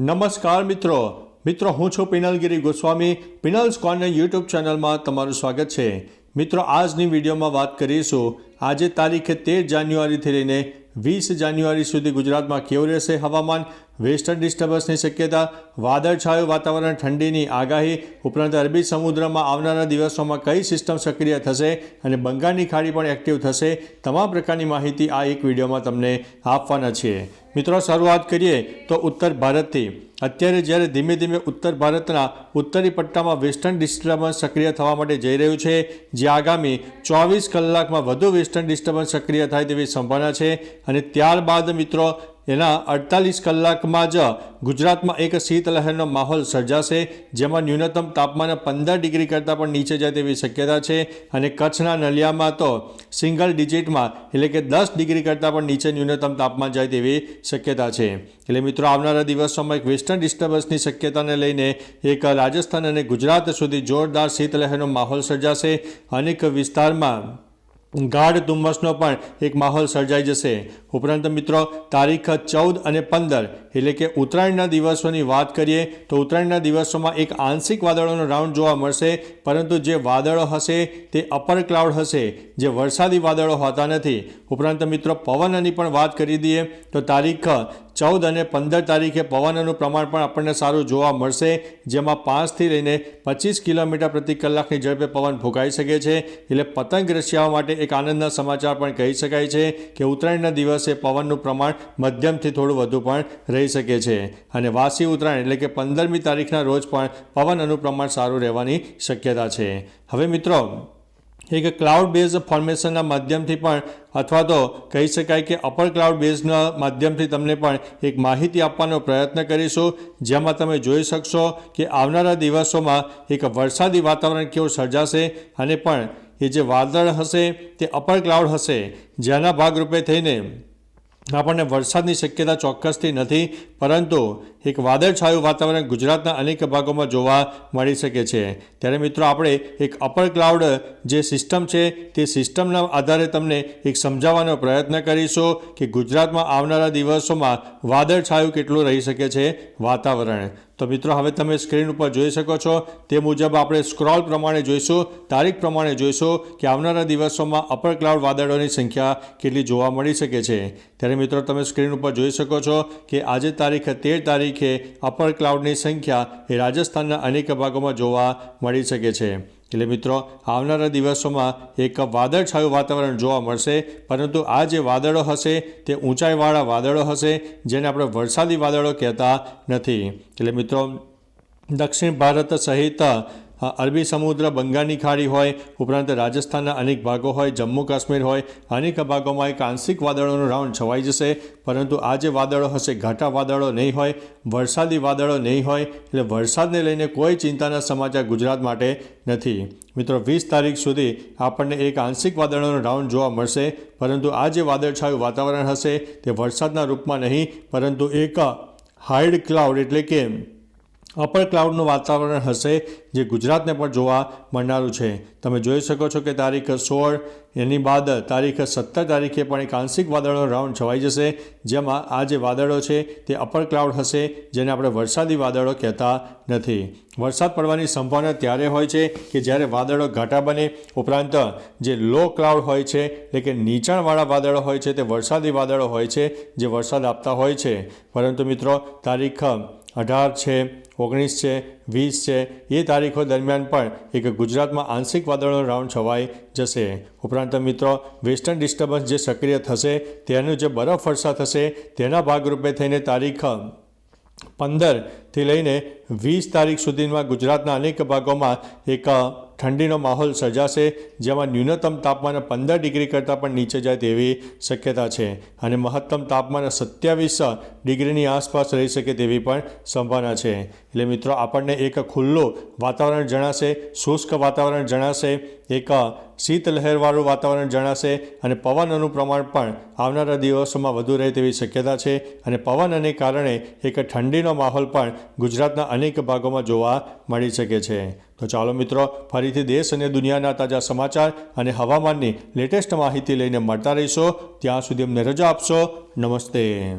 નમસ્કાર મિત્રો. મિત્રો, હું છું પિનલગીરી ગોસ્વામી. પિનલ્સ કોર્નર યુટ્યુબ ચેનલમાં તમારું સ્વાગત છે. મિત્રો, આજની વિડીયોમાં વાત કરીશું આજે તારીખે તેર જાન્યુઆરીથી લઈને વીસ જાન્યુઆરી સુધી ગુજરાતમાં કેવું રહેશે હવામાન? વેસ્ટર્ન ડિસ્ટર્બન્સની શક્યતા, વાદળછાયું વાતાવરણ, ઠંડીની આગાહી, ઉપરાંત અરબી સમુદ્રમાં આવનારા દિવસોમાં કઈ સિસ્ટમ સક્રિય થશે અને બંગાળની ખાડી પણ એક્ટિવ થશે? તમામ પ્રકારની માહિતી આ એક વિડીયોમાં તમને આપવાના છીએ. મિત્રો, શરૂઆત કરીએ તો ઉત્તર ભારતથી. અત્યારે જ્યારે ધીમે ધીમે ઉત્તર ભારતના ઉત્તરી પટ્ટામાં વેસ્ટર્ન ડિસ્ટર્બન્સ સક્રિય થવા માટે જઈ રહ્યું છે, જે આગામી ચોવીસ કલાકમાં વધુ વેસ્ટર્ન ડિસ્ટર્બન્સ સક્રિય થાય તેવી સંભાવના છે અને ત્યારબાદ મિત્રો, એના અડતાલીસ કલાકમાં જ ગુજરાતમાં એક શીતલહેરનો માહોલ સર્જાશે, જેમાં ન્યૂનતમ તાપમાન પંદર ડિગ્રી કરતાં પણ નીચે જાય તેવી શક્યતા છે અને કચ્છના નલિયામાં તો સિંગલ ડિજિટમાં એટલે કે દસ ડિગ્રી કરતાં પણ નીચે ન્યૂનતમ તાપમાન જાય તેવી શક્યતા છે. એટલે મિત્રો, આવનારા દિવસોમાં એક વેસ્ટર્ન ડિસ્ટર્બન્સની શક્યતાને લઈને એક રાજસ્થાન અને ગુજરાત સુધી જોરદાર શીતલહેરનો માહોલ સર્જાશે. અનેક વિસ્તારમાં ગાઢ ધુમ્મસનો પણ એક માહોલ સર્જાઈ જશે. ઉપરાંત મિત્રો, તારીખ ચૌદ અને પંદર, એટલે કે ઉત્તરાયણના દિવસોની વાત કરીએ, તો ઉત્તરાયણના દિવસોમાં એક આંશિક વાદળોનો રાઉન્ડ જોવા મળશે, પરંતુ જે વાદળો હશે તે અપર ક્લાઉડ હશે, જે વરસાદી વાદળો હોતા નથી. ઉપરાંત મિત્રો, પવનની પણ વાત કરી દઈએ, તો તારીખ ચૌદ અને પંદર તારીખે પવનનું પ્રમાણ પણ આપણને સારું જોવા મળશે, જેમાં પાંચથી લઈને પચીસ કિલોમીટર પ્રતિ કલાકની ઝડપે પવન ફૂંકાઈ શકે છે. એટલે પતંગ રશિયાઓ માટે એક આનંદના સમાચાર પણ કહી શકાય છે કે ઉત્તરાયણના દિવસે પવનનું પ્રમાણ મધ્યમથી થોડું વધુ પણ રહી શકે છે. અને વાસી ઉત્તરાયણ એટલે કે પંદરમી તારીખના રોજ પણ પવનનું પ્રમાણ સારું રહેવાની શક્યતા છે. હવે મિત્રો એક ક્લાઉડ બેઝ ફોર્મેશનના માધ્યમથી પણ, અથવા તો કહી શકાય કે અપર ક્લાઉડ બેઝના માધ્યમથી તમને પણ એક માહિતી આપવાનો પ્રયત્ન કરીશું. જેમાં તમે જોઈ શકશો કે આવનારા દિવસોમાં એક વરસાદી વાતાવરણ કેવું સર્જાશે અને પણ એ જે વાદળ હશે તે અપર ક્લાઉડ હશે. જેના ભાગરૂપે થઈને આપણને વરસાદની શક્યતા ચોક્કસથી નથી, પરંતુ એક વાદળછાયું વાતાવરણ ગુજરાતના અનેક ભાગોમાં જોવા મળી શકે છે. ત્યારે મિત્રો, આપણે એક અપર ક્લાઉડ જે સિસ્ટમ છે, તે સિસ્ટમના આધારે તમને એક સમજાવવાનો પ્રયત્ન કરીશું કે ગુજરાતમાં આવનારા દિવસોમાં વાદળછાયું કેટલું રહી શકે છે? વાતાવરણ. તો મિત્રો, હવે તમે સ્ક્રીન ઉપર જોઈ શકો છો, તે મુજબ આપણે સ્ક્રોલ પ્રમાણે જોઈશું, તારીખ પ્રમાણે જોઈશું કે આવનારા દિવસોમાં અપર ક્લાઉડ વાદળોની સંખ્યા કેટલી જોવા મળી શકે છે. ત્યારે મિત્રો, તમે સ્ક્રીન ઉપર જોઈ શકો છો કે આજે તારીખ તેર તારીખે અપર ક્લાઉડની સંખ્યા એ રાજસ્થાનના અનેક ભાગોમાં જોવા મળી શકે છે. એટલે મિત્રો, આવનારા દિવસોમાં એક વાદળછાયું વાતાવરણ જોવા મળશે, પરંતુ આ જે વાદળો હશે, તે ઊંચાઈવાળા વાદળો હશે, જેને આપણે વરસાદી વાદળો કહેતા નથી. એટલે મિત્રો, દક્ષિણ ભારત સહિત અરબી સમુદ્ર, બંગાળની ખાડી હોય, ઉપરાંત રાજસ્થાનના અનેક ભાગો હોય, જમ્મુ કાશ્મીર હોય, અનેક ભાગોમાં એક આંશિક વાદળોનો રાઉન્ડ છવાઈ જશે. પરંતુ આ જે વાદળો હશે, ઘાટા વાદળો નહીં હોય, વરસાદી વાદળો નહીં હોય, એટલે વરસાદને લઈને કોઈ ચિંતાના સમાચાર ગુજરાત માટે નથી. મિત્રો, વીસ તારીખ સુધી આપણને એક આંશિક વાદળોનો રાઉન્ડ જોવા મળશે. પરંતુ આ જે વાદળછાયું વાતાવરણ હશે, તે વરસાદના રૂપમાં નહીં, પરંતુ એક હાઇડ ક્લાઉડ એટલે કે અપર ક્લાઉડનું વાતાવરણ હશે જે ગુજરાતને પણ જોવા મળનારું છે. તમે જોઈ શકો છો કે તારીખ સોળ, એની બાદ તારીખ સત્તર તારીખે પણ એક આંશિક વાદળનો રાઉન્ડ છવાઈ જશે. જેમાં આ જે વાદળો છે તે અપર ક્લાઉડ હશે, જેને આપણે વરસાદી વાદળો કહેતા નથી. વરસાદ પડવાની સંભાવના ત્યારે હોય છે કે જ્યારે વાદળો ઘાટા બને, ઉપરાંત જે લો ક્લાઉડ હોય છે, એટલે કે નીચાણવાળા વાદળો હોય છે, તે વરસાદી વાદળો હોય છે, જે વરસાદ આપતા હોય છે. પરંતુ મિત્રો, તારીખ અઢાર છે, ઓગણીસ છે, વીસ છે, એ તારીખો દરમિયાન પણ એક ગુજરાતમાં આંશિક વાદળનો રાઉન્ડ છવાઈ જશે. ઉપરાંત મિત્રો, વેસ્ટર્ન ડિસ્ટર્બન્સ જે સક્રિય થશે, તેનું જે બરફ વર્ષા થશે, તેના ભાગરૂપે થઈને તારીખ પંદરથી લઈને વીસ તારીખ સુધીમાં ગુજરાતના અનેક ભાગોમાં એક ઠંડીનો માહોલ સર્જાશે, જેમાં ન્યૂનતમ તાપમાન પંદર ડિગ્રી કરતાં પણ નીચે જાય તેવી શક્યતા છે. અને મહત્તમ તાપમાન સત્યાવીસ ડિગ્રીની આસપાસ રહી શકે તેવી પણ સંભાવના છે. એટલે મિત્રો, આપણને એક ખુલ્લું વાતાવરણ જણાશે, શુષ્ક વાતાવરણ જણાશે એક શીતલહેરવાળું વાતાવરણ જણાશે અને પવનનું પ્રમાણ પણ આવનારા દિવસોમાં વધુ રહે તેવી શક્યતા છે અને પવનને કારણે એક ઠંડીનો માહોલ પણ ગુજરાતના અનેક ભાગોમાં જોવા મળી શકે છે. તો ચાલો મિત્રો, ફરીથી દેશ અને દુનિયાના તાજા સમાચાર અને હવામાનની લેટેસ્ટ માહિતી લઈને મળતા રહીશો. ત્યાં સુધી અમને રજા આપશો. નમસ્તે.